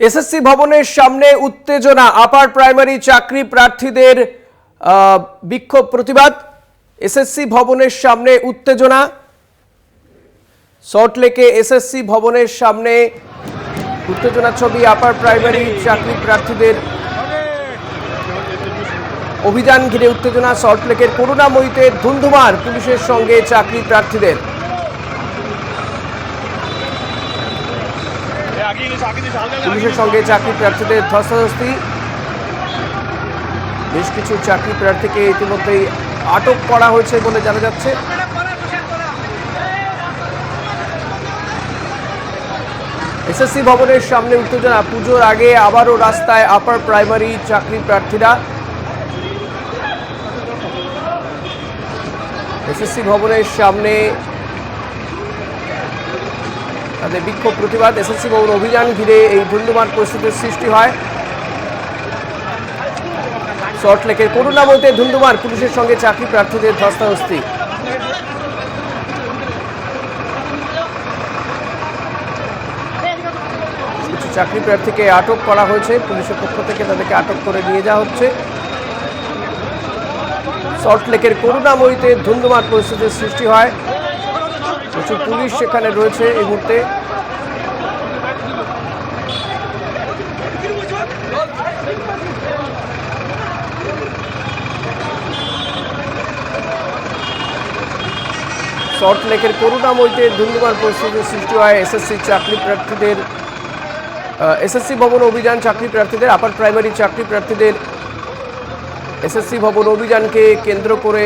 SSC ভবনের সামনে উত্তেজনা, আপার প্রাইমারি চাকরি প্রার্থীদের বিক্ষোভ প্রতিবাদ। এসএসসি ভবনের সামনে উত্তেজনা। সল্টলেকে এসএসসি ভবনের সামনে উত্তেজনা ছবি, আপার প্রাইমারি চাকরি প্রার্থীদের। অভিযান ঘিরে উত্তেজনা সল্টলেকের করুণাময়ীতে ধুন্ধুমার পুলিশের সঙ্গে চাকরি প্রার্থীদের। পুলিশের সঙ্গে চাকরি প্রার্থীদের ধস্তাধস্তি। বেশ কিছু চাকরি প্রার্থীকে ইতিমধ্যেই আটক করা হয়েছে বলে জানা যাচ্ছে। এসএসসি ভবনের সামনে উত্তেজনা, পুজোর আগে আবারও রাস্তায় আপার প্রাইমারি চাকরি প্রার্থীরা। এসএসসি ভবনের সামনে তাদের বিক্ষোভ প্রতিবাদ, এসএসসি ভবন অভিযান ঘিরে এই ধুন্ধুমার পরিস্থিতির সৃষ্টি হয়। সল্টলেকের বলতে ধুন্ধুমার পুলিশের সঙ্গে চাকরি প্রার্থীদের ধস্তাধস্তি। কিছু চাকরি প্রার্থীকে আটক করা হয়েছে, পুলিশের পক্ষ থেকে তাদেরকে আটক করে নিয়ে যাওয়া হচ্ছে। সল্টলেকের করুণাময়ীতে ধুন্ধুমার পরিস্থিতির সৃষ্টি হয়। প্রচুর পুলিশ সেখানে রয়েছে এই মুহূর্তে। সল্টলেকের করুণাময়ীতে ধুন্ধুমার পরিস্থিতির সৃষ্টি হয় এসএসসি চাকরি প্রার্থীদের এসএসসি ভবন অভিযান চাকরি প্রার্থীদের, আপার প্রাইমারি চাকরি প্রার্থীদের এসএসসি ভবন অভিযানকে কেন্দ্র করে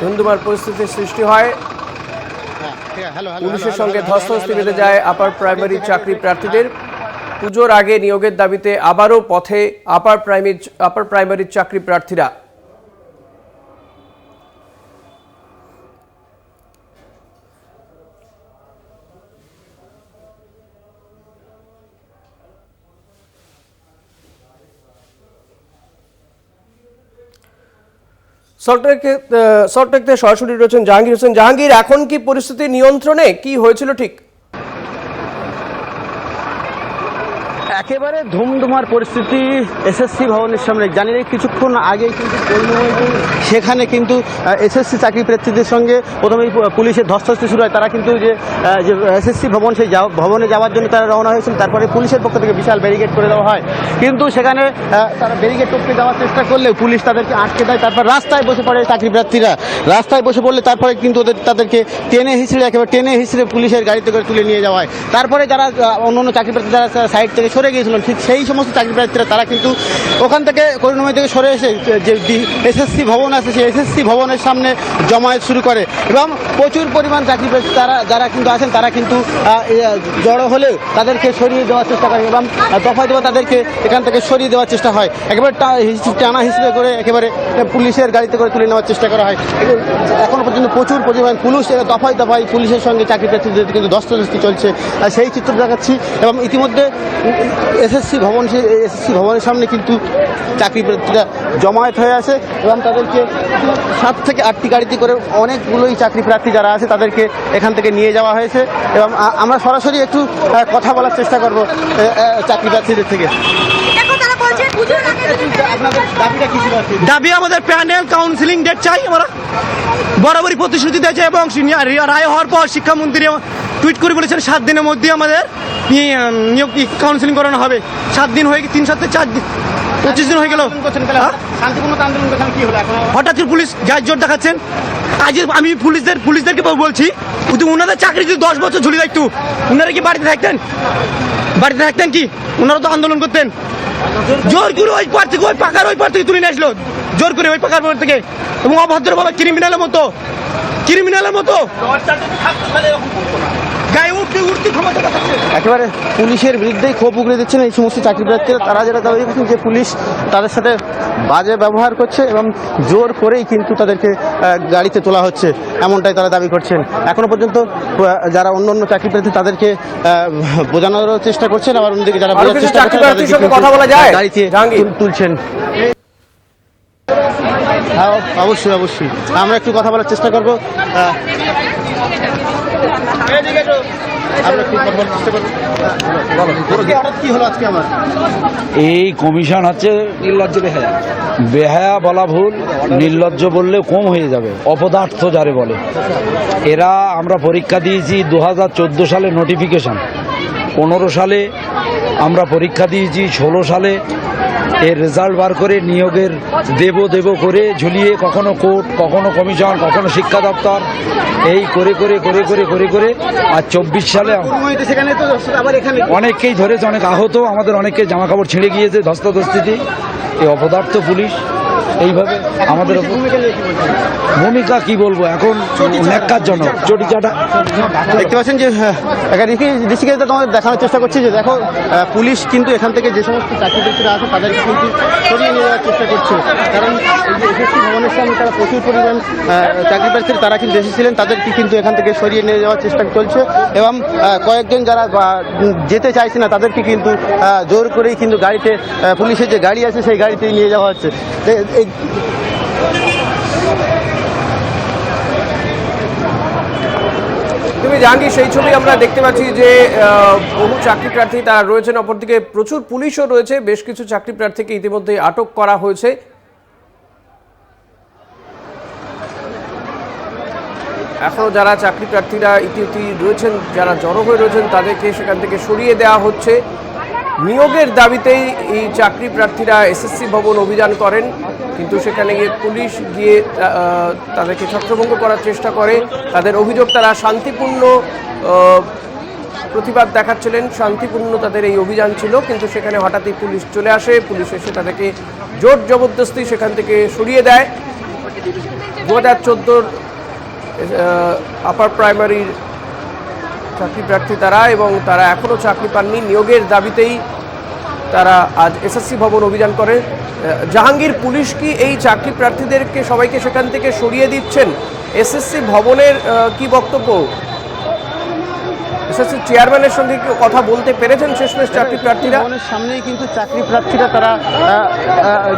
ধুন্ধুমার পরিস্থিতির সৃষ্টি হয়। পুলিশের সঙ্গে ধস্তাধস্তি বেঁধে যায় আপার প্রাইমারি চাকরি প্রার্থীদের। পুজোর আগে নিয়োগের দাবিতে আবারও পথে আপার প্রাইমারি আপার প্রাইমারি চাকরি প্রার্থীরা সল্টলেক থেকে সরাসরি রয়েছেন জাহাঙ্গীর হোসেন। জাহাঙ্গীর এখন কি পরিস্থিতি নিয়ন্ত্রণে? কি হয়েছিল ঠিক? একেবারে ধুমধুমার পরিস্থিতি এসএসসি ভবনের সামনে। জানি কিছুক্ষণ আগে কিন্তু সেখানে কিন্তু এসএসসি চাকরি প্রার্থীদের সঙ্গে প্রথমেই পু- পুলিশের ধস্তাধস্তি শুরু হয়। তারা কিন্তু যে এসএসসি ভবন, সেই ভবনে যাওয়ার জন্য তারা রওনা হয়েছিল। তারপরে পুলিশের পক্ষ থেকে বিশাল ব্যারিকেড করে দেওয়া হয়। কিন্তু সেখানে তারা ব্যারিকেড টপকে যাওয়ার চেষ্টা করলেও পুলিশ তাদেরকে আটকে দেয়। তারপর রাস্তায় বসে পড়ে চাকরি প্রার্থীরা। রাস্তায় বসে পড়লে তারপরে কিন্তু ওদের, তাদেরকে টেনে হিসড়ে একেবারে টেনে হিসড়ে পুলিশের গাড়িতে করে তুলে নিয়ে যাওয়া হয়। তারপরে যারা অন্য অন্য চাকরি প্রার্থী যারা সাইড থেকে সরে গিয়েছিলেন ঠিক সেই সমস্ত চাকরি প্রার্থীরা, তারা কিন্তু ওখান থেকে করুণাময় থেকে সরে এসে যে এসএসসি ভবন আছে, সেই এসএসসি ভবনের সামনে জমায়েত শুরু করে এবং প্রচুর পরিমাণ চাকরি প্রার্থী তারা, যারা কিন্তু আছেন, তারা কিন্তু জড়ো হলেও তাদেরকে সরিয়ে দেওয়ার চেষ্টা করে এবং দফায় দফা তাদেরকে এখান থেকে সরিয়ে দেওয়ার চেষ্টা হয়। একেবারে টানা হিসেবে করে একেবারে পুলিশের গাড়িতে করে তুলে নেওয়ার চেষ্টা করা হয়। এখনও পর্যন্ত প্রচুর পরিমাণ পুলিশ দফায় দফায় পুলিশের সঙ্গে চাকরি প্রার্থীদের কিন্তু দস্তদস্তি চলছে। সেই চিত্র দেখাচ্ছি এবং ইতিমধ্যে এসএসসি ভবন এসএসসি ভবনের সামনে কিন্তু চাকরি প্রার্থীরা জমায়েত হয়ে আছে এবং তাদেরকে সাত থেকে আটটি গাড়িতে করে অনেকগুলোই চাকরি প্রার্থী যারা আছে তাদেরকে এখান থেকে নিয়ে যাওয়া হয়েছে এবং আমরা সরাসরি একটু কথা বলার চেষ্টা করব চাকরি প্রার্থীদের থেকে? দাবি আমাদের প্যানেল কাউন্সিলিং ডেট চাই আমরা বরাবরই প্রতিশ্রুতি দিয়েছে এবং সিনিয়র রায় হওয়ার পর শিক্ষামন্ত্রী টুইট করে বলেছেন সাত দিনের মধ্যে আমাদের নিয়োগ কাউন্সিলিং করানো হবে? সাত দিন হয়ে তিন সাথে চার দিন। পঁচিশ দিন হয়ে গেল। হ্যাঁ? হঠাৎ করে পুলিশ গায়ে জোর দেখাচ্ছেন। আজ আমি পুলিশদের পুলিশদেরকে বলছি কিন্তু ওনাদের চাকরি যদি দশ বছর ঝুলে থাকতো ওনারা কি বাড়িতে থাকতেন? বাড়িতে থাকতেন কি? ওনারা তো আন্দোলন করতেন। জোর করে ওই পার থেকে ওই পাকার ওই পার থেকে তুলে নিয়ে আসলো। জোর করে ওই পাকার পার থেকে। এবং অভদ্রভাবে ক্রিমিনালের মতো ক্রিমিনালের মতো। গায়ে উঠতে উঠতে ক্ষমতা দেখাচ্ছে। একেবারে পুলিশের বিরুদ্ধেই ক্ষোভ উগড়ে দিচ্ছেন এই সমস্ত চাকরি প্রার্থীরা। তারা যেটা দাবি করছেন যে পুলিশ তাদের সাথে বাজে ব্যবহার করছে এবং জোর করেই কিন্তু তাদেরকে গাড়িতে তোলা হচ্ছে এমনটাই তারা দাবি করছেন। এখনও পর্যন্ত যারা অন্য অন্য চাকরি প্রার্থী তাদেরকে আহ, বোঝানোর চেষ্টা করছেন আবার অন্যদিকে যারা বোঝার চেষ্টা চাকরি করছেন তাদেরকে কথা বলা যায়? গাড়িতে তুলছেন। হ্যাঁ অবশ্যই অবশ্যই। আমরা একটু কথা বলার চেষ্টা করব। এই কমিশন হচ্ছে নির্লজ্জ বেহায়া বেহায়া বলা ভুল, নির্লজ্জ বললে কম হয়ে যাবে, অপদার্থ যারে বলে। এরা আমরা পরীক্ষা দিয়েছি দু হাজার চোদ্দ সালে নোটিফিকেশন পনেরো সালে আমরা পরীক্ষা দিয়েছি ষোলো সালে। এর রেজাল্ট বার করে নিয়োগের দেব দেব করে ঝুলিয়ে কখনো কোর্ট কখনো কমিশন কখনো শিক্ষা দপ্তর, এই করে করে করে করে করে করে আর চব্বিশ সালে অনেককেই ধরেছে, অনেক আহত, আমাদের অনেককে জামা কাপড় ছিঁড়ে গিয়েছে, ধস্তাধস্তিতে। এই অপদার্থ পুলিশ এইভাবে আমাদের ভূমিকা কি বলব? এখন ন্যাক্কারজনক। চটিচাটা দেখতে পাচ্ছেন যে হ্যাঁ, একাধিক দৃষ্টিকে তোমাদের দেখানোর চেষ্টা করছি যে দেখো পুলিশ কিন্তু এখান থেকে যে সমস্ত চাকরি ব্যক্তিরা আছে তাদেরকে কিন্তু সরিয়ে নিয়ে যাওয়ার চেষ্টা করছে। কারণ এসএসসি ভবনের সামনে তারা প্রচুর পরিমাণ চাকরি প্রার্থী তারা কিন্তু এসেছিলেন তাদেরকে কিন্তু এখান থেকে সরিয়ে নিয়ে যাওয়ার চেষ্টা চলছে এবং কয়েকজন যারা যেতে চাইছে না তাদেরকে কিন্তু জোর করেই কিন্তু গাড়িতে পুলিশের যে গাড়ি আছে সেই গাড়িতেই নিয়ে যাওয়া হচ্ছে। তুমি জাহাঙ্গীর, সেই ছবি আমরা দেখতে পাচ্ছি যে বহু চাকরি প্রার্থী তারা রয়েছেন। অপরদিকে প্রচুর পুলিশও রয়েছে। বেশ কিছু চাকরি প্রার্থীকে ইতিমধ্যে আটক করা হয়েছে। এখনও যারা চাকরি প্রার্থীরা ইতিমধ্যে রয়েছেন, যারা জড়ো হয়ে রয়েছেন, তাদেরকে সেখান থেকে সরিয়ে দেওয়া হচ্ছে। নিয়োগের দাবিতেই এই চাকরি প্রার্থীরা এসএসসি ভবন অভিযান করেন। কিন্তু সেখানে গিয়ে পুলিশ গিয়ে তাদেরকে ছত্রভঙ্গ করার চেষ্টা করে। তাদের অভিযোগ, তারা শান্তিপূর্ণ প্রতিবাদ দেখাচ্ছিলেন। শান্তিপূর্ণ তাদের এই অভিযান ছিল। কিন্তু সেখানে হঠাৎই পুলিশ চলে আসে। পুলিশ এসে তাদেরকে জোর জবরদস্তি সেখান থেকে সরিয়ে দেয়। দু হাজার চোদ্দোর আপার প্রাইমারির চাকরি প্রার্থী তারা এবং তারা এখনও চাকরি পাননি। নিয়োগের দাবিতেই তারা আজ এসএসসি ভবন অভিযান করে। জাহাঙ্গীর, পুলিশ কি এই চাকরি প্রার্থীদেরকে সবাইকে সেখান থেকে সরিয়ে দিচ্ছেন? এসএসসি ভবনের কি বক্তব্য? এসএসসি চেয়ারম্যানের সঙ্গে কথা বলতে পেরেছেন শেষমেশ চাকরি প্রার্থীরা? সামনেই কিন্তু চাকরি প্রার্থীরা তারা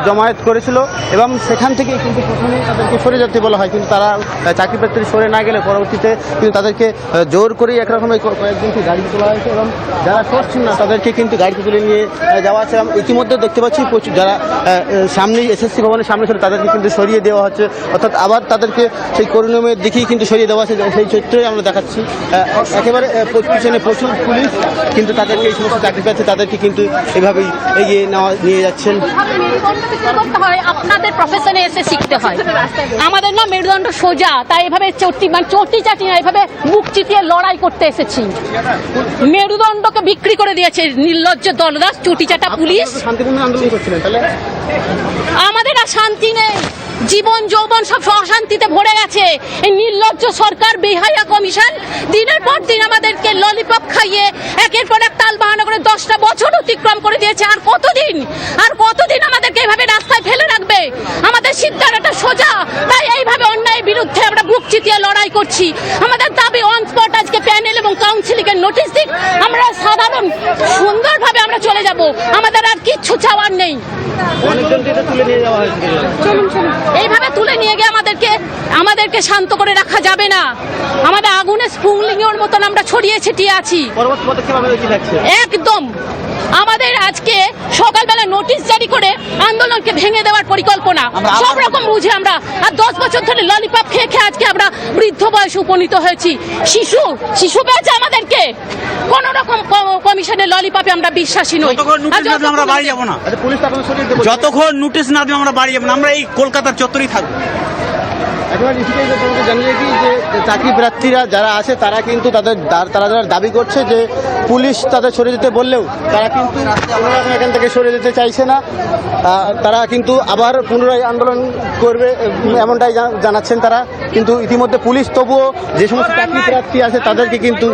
জমায়েত করেছিল এবং সেখান থেকেই কিন্তু প্রথমে তাদেরকে সরে যেতে বলা হয়। কিন্তু তারা চাকরি প্রার্থী সরে না গেলে পরবর্তীতে কিন্তু তাদেরকে জোর করেই একরকম কয়েকজনকে গাড়িতে তোলা হয়েছে এবং যারা সরছেন না, তাদেরকে কিন্তু গাড়িতে তুলে নিয়ে যাওয়া আছে ইতিমধ্যে দেখতে পাচ্ছি প্রচুর যারা সামনেই এসএসসি ভবনের সামনে ছিল, তাদেরকে কিন্তু সরিয়ে দেওয়া হচ্ছে। অর্থাৎ আবার তাদেরকে সেই করুণাময়ের দিকেই কিন্তু সরিয়ে দেওয়া হচ্ছে সেই চিত্রই আমরা দেখাচ্ছি। একেবারে পিছনে প্রচুর পুলিশ কিন্তু তাদেরকে এই সমস্ত চাকরি প্রার্থী তাদেরকে কিন্তু এভাবেই এগিয়ে নেওয়া নিয়ে যাচ্ছেন। আপনাদের প্রফেশনে এসে শিখতে হয়। আমাদের না মেরুদণ্ড সোজা তাই এভাবে চটি মানে চটি চাটি না এভাবে মুখ চিতিয়ে লড়াই করতে এসেছি। মেরুদণ্ডকে বিক্রি করে দিয়েছে নির্লজ্জ দলদাস চটি চাটা পুলিশ। শান্তিপূর্ণ আন্দোলন করছিলেন তাহলে আমাদের আর শান্তি নেই। জীবন যৌবন সব অশান্তিতে ভরে গেছে। এই নির্লজ্জ সরকার, বেহায়া কমিশন, দিনের পর দিন আমাদেরকে ললিপপ খাইয়ে, একের পর এক তাল বাহানা করে দশটা বছর অতিক্রম করে দিয়েছে। আর কতদিন? আর কতদিন আমাদেরকে এভাবে রাস্তায় ফেলে রাখবে? আমাদের সিদ্ধান্তটা সোজা। তাই এইভাবে অন্যায়ের বিরুদ্ধে আমরা বুক চিতিয়ে লড়াই করছি। আমাদের দাবি অন স্পট আজকে প্যানেল এবং কাউন্সিলিং এর নোটিশ দিক। আমরা সাধারণ চলে যাব? আমাদের আর কিচ্ছু চাওয়ার নেই। এইভাবে তুলে নিয়ে গিয়ে আমাদেরকে আমাদেরকে শান্ত করে রাখা যাবে না। আমাদের আগুনে স্পুংলিংয়ের মতন আমরা ছড়িয়ে ছিটিয়ে আছি। একদম। আমাদের আজকে সকালবেলা নোটিশ জারি করে আন্দোলনকে ভেঙে দেওয়ার পরিকল্পনা। সব রকম বুঝে আমরা আর দশ বছর ধরে ললিপপ খেয়ে খেয়ে আজকে আমরা বৃদ্ধ বয়সে উপনীত হয়েছি। শিশু শিশু পেয়েছে আমাদেরকে। কোন রকম কমিশনের ললিপপে আমরা বিশ্বাসী নই। যতক্ষণ নোটিশ না দেবে আমরা বাড়ি যাব না। আচ্ছা যতক্ষণ নোটিশ না দেবে আমরা বাড়ি যাব না। আমরা এই কলকাতার চত্বরেই থাকব। তোমাকে জানিয়ে যে চাকরি প্রার্থীরা যারা আছে, তারা কিন্তু তাদের তারা যারা দাবি করছে যে পুলিশ তাদের সরে যেতে বললেও, তারা কিন্তু এখান থেকে সরে যেতে চাইছে না। তারা কিন্তু আবার পুনরায় আন্দোলন করবে এমনটাই জানাচ্ছেন তারা। কিন্তু ইতিমধ্যে পুলিশ তবুও যে সমস্ত চাকরি প্রার্থী আছে, তাদেরকে কিন্তু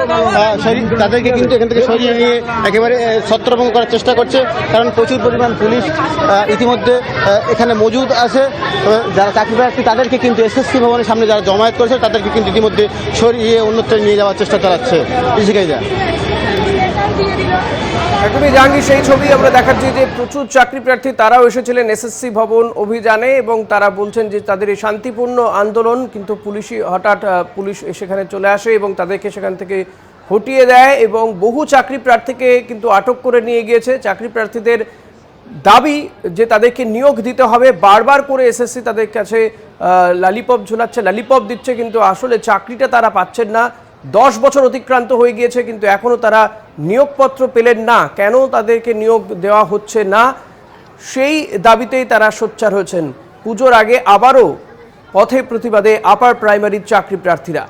তাদেরকে কিন্তু এখান থেকে সরিয়ে নিয়ে একেবারে ছত্রভঙ্গ করার চেষ্টা করছে। কারণ প্রচুর পরিমাণ পুলিশ ইতিমধ্যে এখানে মজুদ আছে। যারা চাকরি প্রার্থী, তাদেরকে কিন্তু এসএসসি ভবনের সামনে যারা জমায়েত করেছে, তাদেরকে কিন্তু ইতিমধ্যে সরিয়ে অন্যত্র নিয়ে যাওয়ার চেষ্টা চালাচ্ছে ঋষিকাইদা একদমই জাহাঙ্গীর, সেই ছবি আমরা দেখাচ্ছি যে প্রচুর চাকরি প্রার্থী, তারাও এসেছিলেন এসএসসি ভবন অভিযানে এবং তারা বলছেন যে তাদের এই শান্তিপূর্ণ আন্দোলন কিন্তু পুলিশই হঠাৎ পুলিশ সেখানে চলে আসে এবং তাদেরকে সেখান থেকে হটিয়ে দেয় এবং বহু চাকরি প্রার্থীকে কিন্তু আটক করে নিয়ে গিয়েছে। চাকরি প্রার্থীদের দাবি যে তাদেরকে নিয়োগ দিতে হবে। বারবার করে এসএসসি তাদের কাছে লালিপপ ঝোলাচ্ছে। লালিপপ দিচ্ছে কিন্তু আসলে চাকরিটা তারা পাচ্ছেন না। দশ বছর অতিক্রান্ত হয়ে গিয়েছে কিন্তু এখনও তারা নিয়োগপত্র পেলেন না। কেন তাদেরকে নিয়োগ দেওয়া হচ্ছে না? সেই দাবিতেই তারা সোচ্চার হয়েছেন। পুজোর আগে আবারও পথে প্রতিবাদে আপার প্রাইমারির চাকরি প্রার্থীরা।